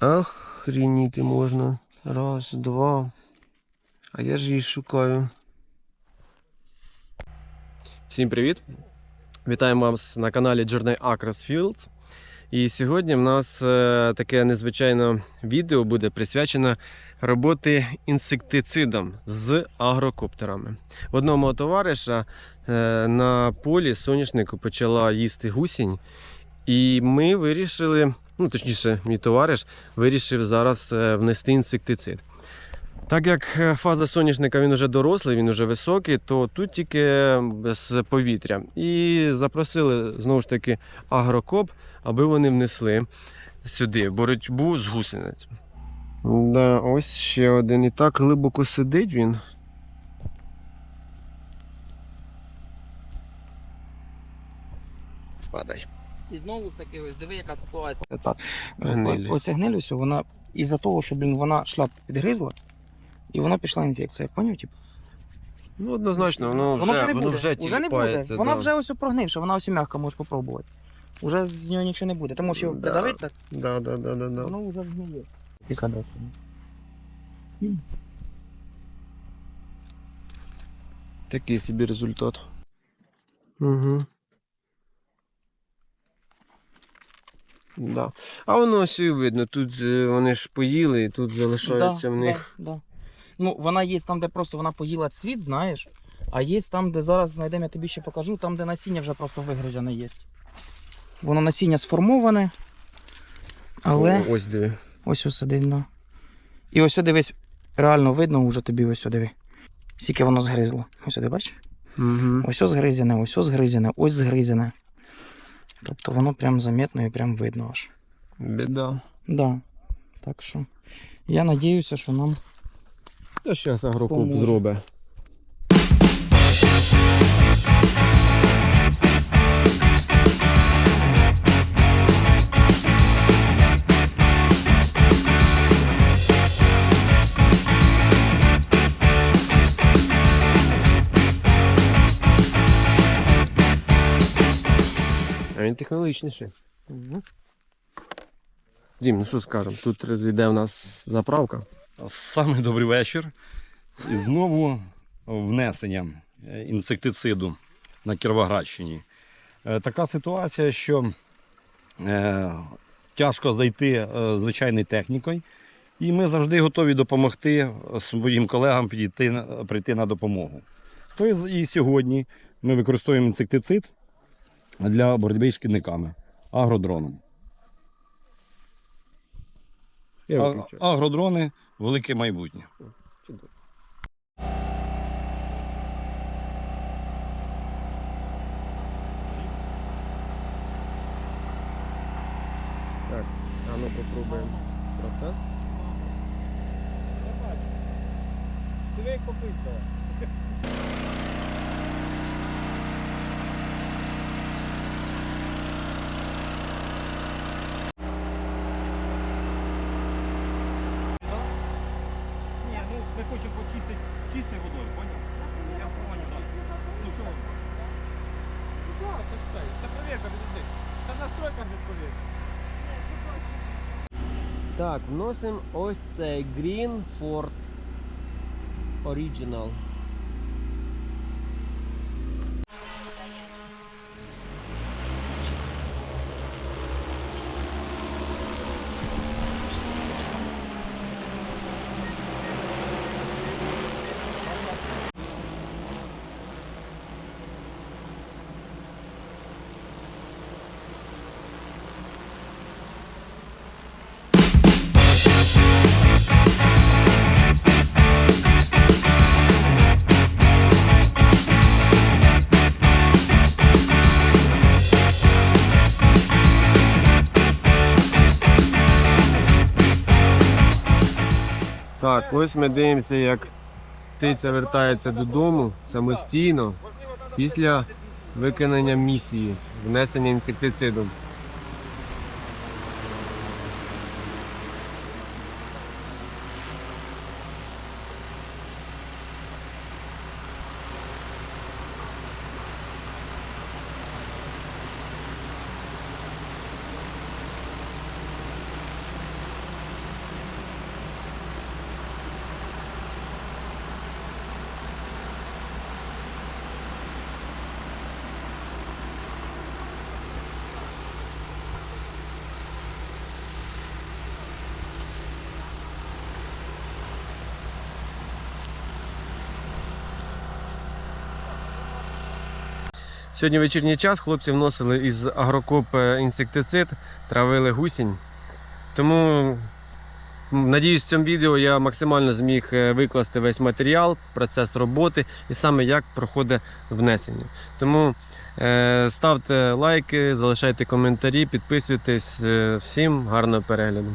Охрініти можна. Раз, два. А я ж її шукаю. Всім привіт! Вітаємо вас на каналі Journey Acres Fields. І сьогодні в нас е, таке незвичайне відео буде присвячено роботи інсектицидом з агрокоптерами. В одного мого товариша е, на полі соняшнику почала їсти гусінь, і ми вирішили, ну точніше, мій товариш вирішив зараз е, внести інсектицид. Так як е, фаза соняшника він вже дорослий, він вже високий, то тут тільки з повітря. І запросили знову ж таки агрокоп, аби вони внесли сюди боротьбу з гусеницями. Да, ось ще один. І так глибоко сидить він. І знову ж таки, ось диви, яка ситуація. Так. Гнилі. Оця гниль ось, вона із-за того, що блін, вона шляп підгризла, і вона пішла інфекція. Поняв? Типу? Ну, однозначно, воно вже, Воно вже не воно буде. вже Уже не буде. тіліпається, Вона да. вже ось прогнивша, вона ось м'яка, можеш попробувати. Уже з нього нічого не буде. Ти можеш його Да. придавити, так Да, да, да, да, да. воно вже згниє. Після досвіду. Такий собі результат. Угу. Да. А воно ось і видно, тут вони ж поїли, і тут залишається в них. Да, да. Ну, вона є там, де просто вона поїла цвіт, знаєш. А є там, де зараз знайдемо, я тобі ще покажу, там, де насіння вже просто вигризяне є. Воно насіння сформоване. Але О, ось диви. ось ось да. І ось сюди дивись, реально видно вже тобі ось диви. Скільки воно згризло. Ось сюди, бачиш? Угу. Ось ось згризене, ось ось згризене, ось згризене. Тобто воно прям заметно і прям видно аж. Біда. Да. Так що я надіюся, що нам Та зараз агрокоп зробить. А він технологічніший. Дім, ну що скажемо? Тут йде у нас заправка. Саме добрий вечір. І знову внесення е, інсектициду на Кіровоградщині. Е, Така ситуація, що е, тяжко зайти е, звичайною технікою, і ми завжди готові допомогти своїм колегам підійти, прийти на допомогу. То і і сьогодні ми використовуємо інсектицид для боротьби з шкідниками агродроном. А- Агродрони велике майбутнє. Так, а ну попробуємо процес. Диви, як попистила. Ні, ну ми хочемо почистити чистою водою, поняв? Я понял, так. Ну що? Це перевірка відійди. Це настройка від перевірки. Так, вносимо ось цей Green Ford Original. Так, ось ми дивимося, як птиця вертається додому самостійно після виконання місії внесення інсектициду. Сьогодні вечірній час хлопці вносили із агрокоп е, інсектицид, травили гусінь. Тому надіюсь, в цьому відео я максимально зміг е, викласти весь матеріал, процес роботи і саме як проходить внесення. Тому е, ставте лайки, залишайте коментарі, підписуйтесь. Всім гарного перегляду.